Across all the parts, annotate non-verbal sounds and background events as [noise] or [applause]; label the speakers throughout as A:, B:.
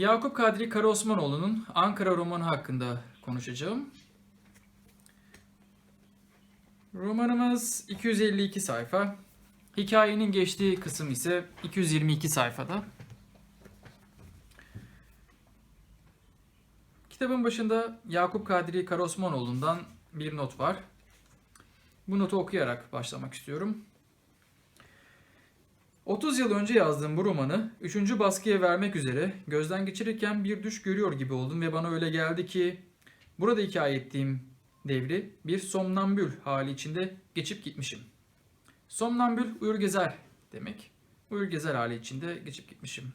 A: Yakup Kadri Karaosmanoğlu'nun Ankara romanı hakkında konuşacağım. Romanımız 252 sayfa. Hikayenin geçtiği kısım ise 222 sayfada. Kitabın başında Yakup Kadri Karaosmanoğlu'ndan bir not var. Bu notu okuyarak başlamak istiyorum. 30 yıl önce yazdığım bu romanı 3. baskıya vermek üzere gözden geçirirken bir düş görüyor gibi oldum ve bana öyle geldi ki burada hikaye ettiğim devri bir somnambül hali içinde geçip gitmişim. Somnambül uyur gezer demek. Uyur gezer hali içinde geçip gitmişim.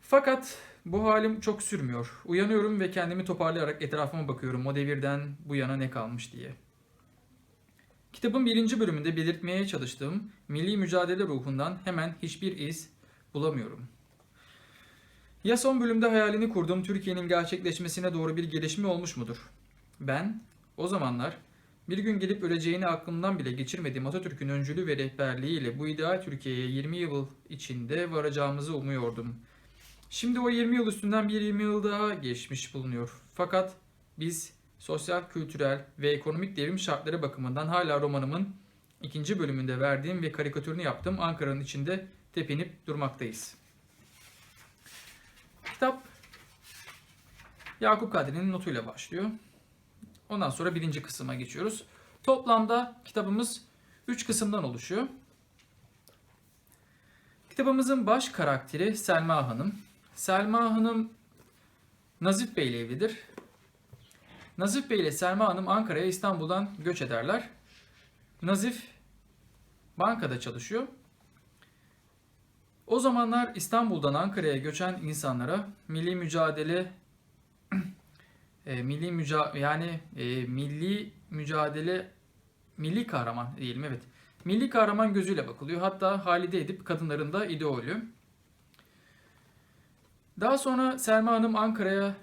A: Fakat bu halim çok sürmüyor. Uyanıyorum ve kendimi toparlayarak etrafıma bakıyorum o devirden bu yana ne kalmış diye. Kitabın birinci bölümünde belirtmeye çalıştığım milli mücadele ruhundan hemen hiçbir iz bulamıyorum. Ya son bölümde hayalini kurduğum Türkiye'nin gerçekleşmesine doğru bir gelişme olmuş mudur? Ben o zamanlar bir gün gelip öleceğini aklımdan bile geçirmediğim Atatürk'ün öncülüğü ve rehberliğiyle bu ideal Türkiye'ye 20 yıl içinde varacağımızı umuyordum. Şimdi o 20 yıl üstünden bir 20 yıl daha geçmiş bulunuyor. Fakat biz sosyal, kültürel ve ekonomik devrim şartları bakımından hala romanımın ikinci bölümünde verdiğim ve karikatürünü yaptığım Ankara'nın içinde tepinip durmaktayız. Kitap Yakup Kadri'nin notuyla başlıyor. Ondan sonra birinci kısma geçiyoruz. Toplamda kitabımız 3 kısımdan oluşuyor. Kitabımızın baş karakteri Selma Hanım. Selma Hanım Nazif Bey ile evlidir. Nazif Bey ile Selma Hanım Ankara'ya İstanbul'dan göç ederler. Nazif bankada çalışıyor. O zamanlar İstanbul'dan Ankara'ya göçen insanlara milli mücadele [clears throat] e, milli müca yani e, milli mücadele milli kahraman diyelim evet. Milli kahraman gözüyle bakılıyor. Hatta Halide Edip kadınların da idolü. Daha sonra Selma Hanım Ankara'ya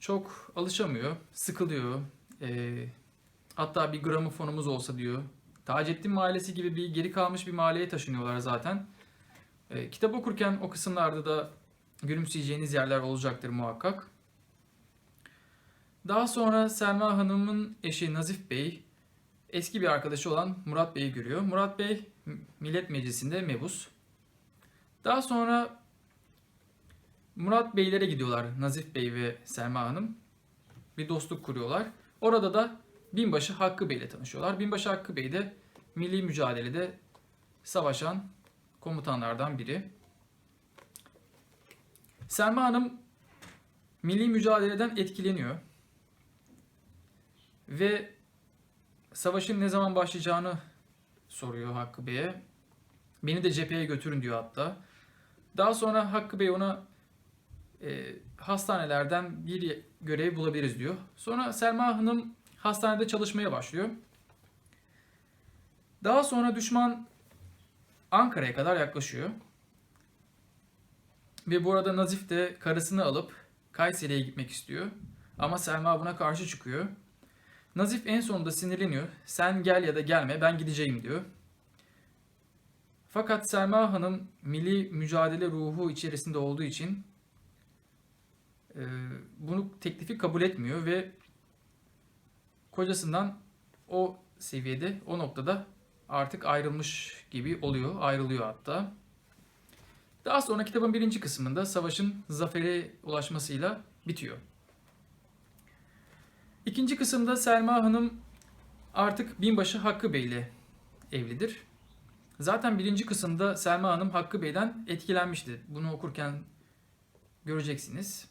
A: çok alışamıyor, sıkılıyor. Ee, hatta bir gramofonumuz olsa diyor. Taceddin Mahallesi gibi bir geri kalmış bir mahalleye taşınıyorlar zaten. Ee, kitap okurken o kısımlarda da gülümseyeceğiniz yerler olacaktır muhakkak. Daha sonra Selma Hanım'ın eşi Nazif Bey eski bir arkadaşı olan Murat Bey'i görüyor. Murat Bey Millet Meclisi'nde mebus. Daha sonra Murat Beylere gidiyorlar Nazif Bey ve Selma Hanım. Bir dostluk kuruyorlar. Orada da Binbaşı Hakkı Bey ile tanışıyorlar. Binbaşı Hakkı Bey de milli mücadelede savaşan komutanlardan biri. Selma Hanım milli mücadeleden etkileniyor. Ve savaşın ne zaman başlayacağını soruyor Hakkı Bey'e. Beni de cepheye götürün diyor hatta. Daha sonra Hakkı Bey ona e, hastanelerden bir görev bulabiliriz diyor. Sonra Selma Hanım hastanede çalışmaya başlıyor. Daha sonra düşman Ankara'ya kadar yaklaşıyor. Ve bu arada Nazif de karısını alıp Kayseri'ye gitmek istiyor. Ama Selma buna karşı çıkıyor. Nazif en sonunda sinirleniyor. Sen gel ya da gelme ben gideceğim diyor. Fakat Selma Hanım milli mücadele ruhu içerisinde olduğu için e, bunu teklifi kabul etmiyor ve kocasından o seviyede, o noktada artık ayrılmış gibi oluyor, ayrılıyor hatta. Daha sonra kitabın birinci kısmında savaşın zafere ulaşmasıyla bitiyor. İkinci kısımda Selma Hanım artık binbaşı Hakkı Bey ile evlidir. Zaten birinci kısımda Selma Hanım Hakkı Bey'den etkilenmişti. Bunu okurken göreceksiniz.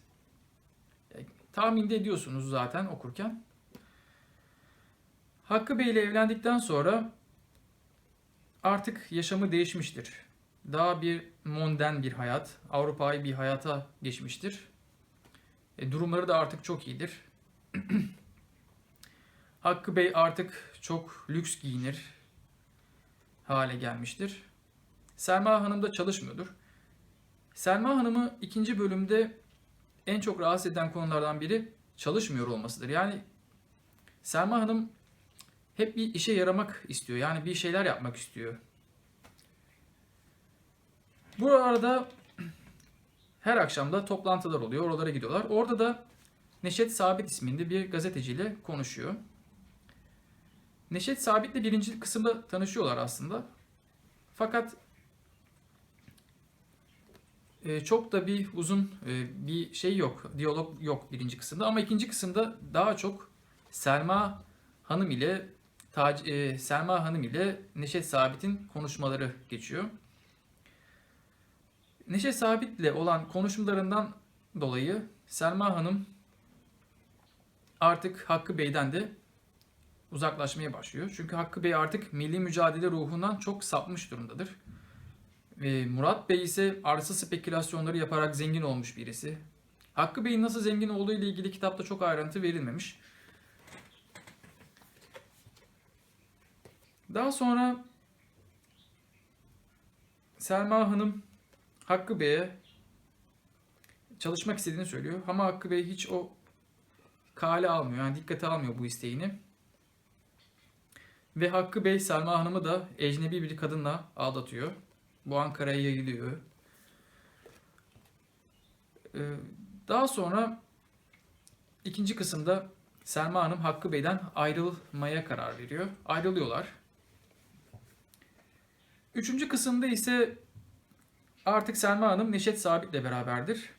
A: Tahmin de ediyorsunuz zaten okurken. Hakkı Bey ile evlendikten sonra artık yaşamı değişmiştir. Daha bir monden bir hayat, Avrupa'yı bir hayata geçmiştir. E, durumları da artık çok iyidir. [clears throat] Hakkı Bey artık çok lüks giyinir hale gelmiştir. Selma Hanım da çalışmıyordur. Selma Hanım'ı ikinci bölümde en çok rahatsız eden konulardan biri çalışmıyor olmasıdır. Yani Selma Hanım hep bir işe yaramak istiyor. Yani bir şeyler yapmak istiyor. Bu arada her akşam da toplantılar oluyor. Oralara gidiyorlar. Orada da Neşet Sabit isminde bir gazeteciyle konuşuyor. Neşet Sabit'le birinci kısımda tanışıyorlar aslında. Fakat çok da bir uzun e, bir şey yok, diyalog yok birinci kısımda. Ama ikinci kısımda daha çok Selma Hanım ile Tac- e, Selma Hanım ile Neşet Sabit'in konuşmaları geçiyor. Neşet Sabit'le olan konuşmalarından dolayı Selma Hanım artık Hakkı Bey'den de uzaklaşmaya başlıyor. Çünkü Hakkı Bey artık milli mücadele ruhundan çok sapmış durumdadır. Ve Murat Bey ise arsa spekülasyonları yaparak zengin olmuş birisi. Hakkı Bey'in nasıl zengin olduğu ile ilgili kitapta çok ayrıntı verilmemiş. Daha sonra Selma Hanım Hakkı Bey'e çalışmak istediğini söylüyor. Ama Hakkı Bey hiç o kale almıyor. Yani dikkate almıyor bu isteğini. Ve Hakkı Bey Selma Hanım'ı da ecnebi bir kadınla aldatıyor. Bu Ankara'ya yayılıyor. Ee, Daha sonra ikinci kısımda Selma Hanım Hakkı Bey'den ayrılmaya karar veriyor. Ayrılıyorlar. Üçüncü kısımda ise artık Selma Hanım Neşet Sabit'le beraberdir.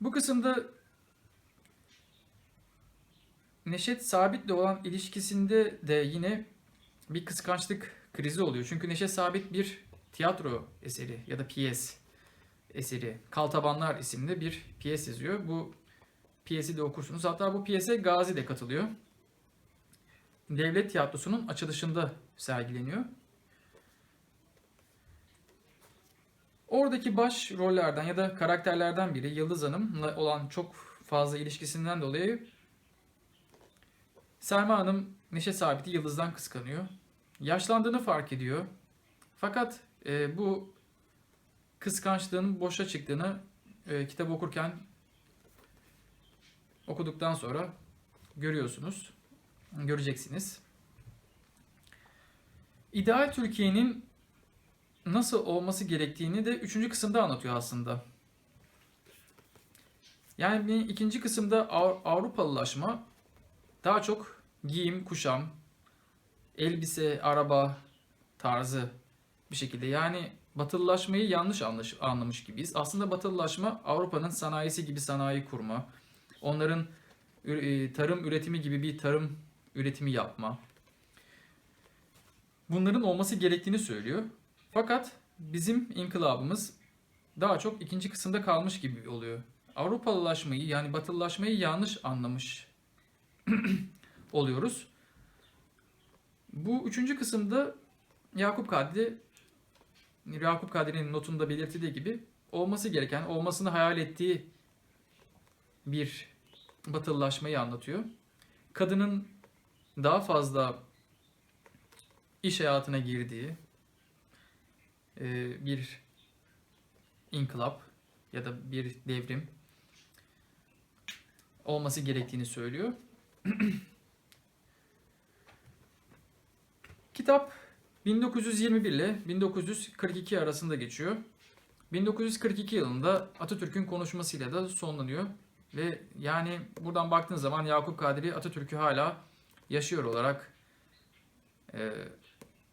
A: Bu kısımda Neşet Sabit'le olan ilişkisinde de yine bir kıskançlık krizi oluyor. Çünkü Neşet Sabit bir tiyatro eseri ya da piyes eseri. Kaltabanlar isimli bir piyes yazıyor. Bu piyesi de okursunuz. Hatta bu piyese Gazi de katılıyor. Devlet tiyatrosunun açılışında sergileniyor. Oradaki baş rollerden ya da karakterlerden biri Yıldız Hanım'la olan çok fazla ilişkisinden dolayı Selma Hanım Neşe Sabit'i Yıldız'dan kıskanıyor. Yaşlandığını fark ediyor. Fakat e, bu kıskançlığın boşa çıktığını e, kitap okurken okuduktan sonra görüyorsunuz. Göreceksiniz. İdeal Türkiye'nin nasıl olması gerektiğini de üçüncü kısımda anlatıyor aslında. Yani ikinci kısımda Av- Avrupalılaşma daha çok giyim, kuşam, elbise, araba tarzı bir şekilde. Yani batılılaşmayı yanlış anlaş- anlamış gibiyiz. Aslında batılılaşma Avrupa'nın sanayisi gibi sanayi kurma, onların e, tarım üretimi gibi bir tarım üretimi yapma. Bunların olması gerektiğini söylüyor. Fakat bizim inkılabımız daha çok ikinci kısımda kalmış gibi oluyor. Avrupalılaşmayı yani batılılaşmayı yanlış anlamış [clears throat] oluyoruz. Bu üçüncü kısımda Yakup Kadri Yakup Kadri'nin notunda belirtildiği gibi olması gereken, olmasını hayal ettiği bir batılılaşmayı anlatıyor. Kadının daha fazla iş hayatına girdiği e, bir inkılap ya da bir devrim olması gerektiğini söylüyor. [clears throat] Kitap 1921 ile 1942 arasında geçiyor. 1942 yılında Atatürk'ün konuşmasıyla da sonlanıyor. Ve yani buradan baktığın zaman Yakup Kadri Atatürk'ü hala yaşıyor olarak e,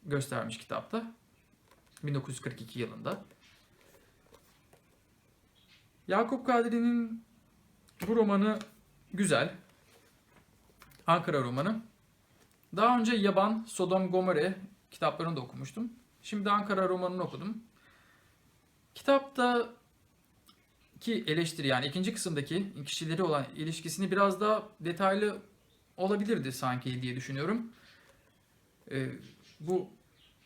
A: göstermiş kitapta. 1942 yılında. Yakup Kadri'nin bu romanı güzel. Ankara romanı. Daha önce Yaban, Sodom, Gomorre kitaplarını da okumuştum. Şimdi Ankara romanını okudum. Kitapta ki eleştiri yani ikinci kısımdaki kişileri olan ilişkisini biraz daha detaylı olabilirdi sanki diye düşünüyorum. Ee, bu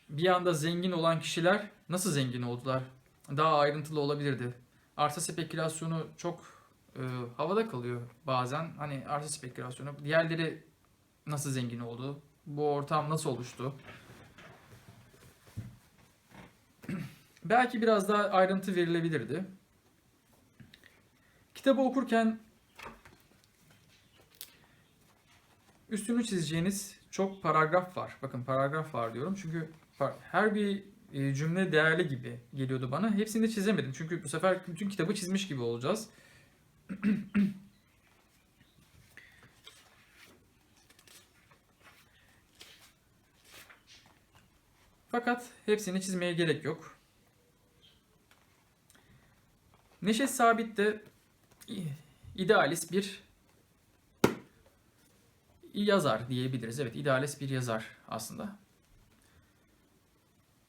A: bir anda zengin olan kişiler nasıl zengin oldular? Daha ayrıntılı olabilirdi. Arsa spekülasyonu çok e, havada kalıyor bazen. Hani arsa spekülasyonu. Diğerleri nasıl zengin oldu? Bu ortam nasıl oluştu? [clears throat] Belki biraz daha ayrıntı verilebilirdi. Kitabı okurken üstünü çizeceğiniz çok paragraf var. Bakın paragraf var diyorum. Çünkü her bir e, cümle değerli gibi geliyordu bana. Hepsini de çizemedim. Çünkü bu sefer bütün kitabı çizmiş gibi olacağız. [clears throat] Fakat hepsini çizmeye gerek yok. Neşet Sabit de idealist bir yazar diyebiliriz. Evet, idealist bir yazar aslında.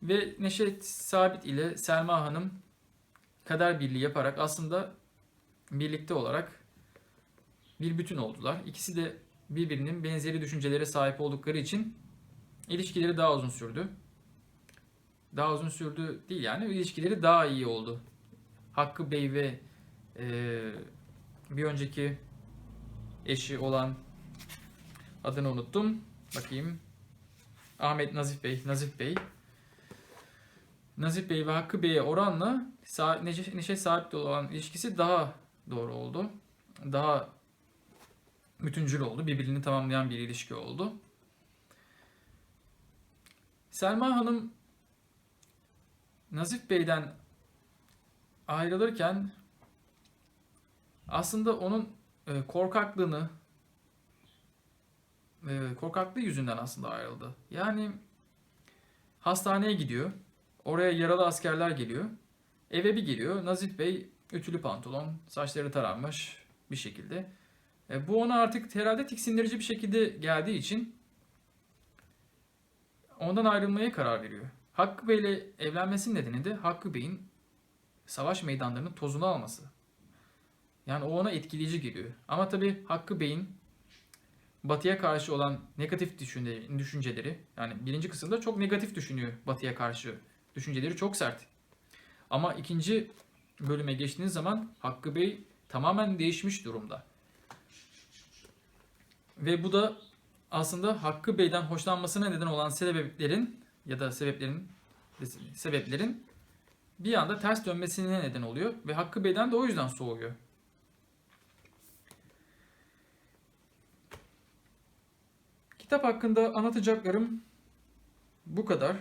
A: Ve Neşet Sabit ile Selma Hanım kader birliği yaparak aslında birlikte olarak bir bütün oldular. İkisi de birbirinin benzeri düşüncelere sahip oldukları için ilişkileri daha uzun sürdü. Daha uzun sürdü değil yani ilişkileri daha iyi oldu. Hakkı Bey ve eee, bir önceki eşi olan adını unuttum. Bakayım. Ahmet Nazif Bey, Nazif Bey. Nazif Bey ve Hakkı Bey'e oranla Neşe, Sabit'le olan ilişkisi daha doğru oldu. Daha bütüncül oldu. Birbirini tamamlayan bir ilişki oldu. Selma Hanım Nazif Bey'den ayrılırken aslında onun e, korkaklığını e, korkaklığı yüzünden aslında ayrıldı. Yani hastaneye gidiyor. Oraya yaralı askerler geliyor. Eve bir geliyor. Nazif Bey ütülü pantolon, saçları taranmış bir şekilde. E, bu ona artık herhalde tiksindirici bir şekilde geldiği için ondan ayrılmaya karar veriyor. Hakkı Bey ile evlenmesinin nedeni de Hakkı Bey'in savaş meydanlarının tozunu alması. Yani o ona etkileyici geliyor. Ama tabii Hakkı Bey'in Batı'ya karşı olan negatif düşünce- düşünceleri, yani birinci kısımda çok negatif düşünüyor Batı'ya karşı. Düşünceleri çok sert. Ama ikinci bölüme geçtiğiniz zaman Hakkı Bey tamamen değişmiş durumda. Ve bu da aslında Hakkı Bey'den hoşlanmasına neden olan sebeplerin ya da sebeplerin sebeplerin bir anda ters dönmesine neden oluyor ve Hakkı Bey'den de o yüzden soğuyor. Kitap hakkında anlatacaklarım bu kadar.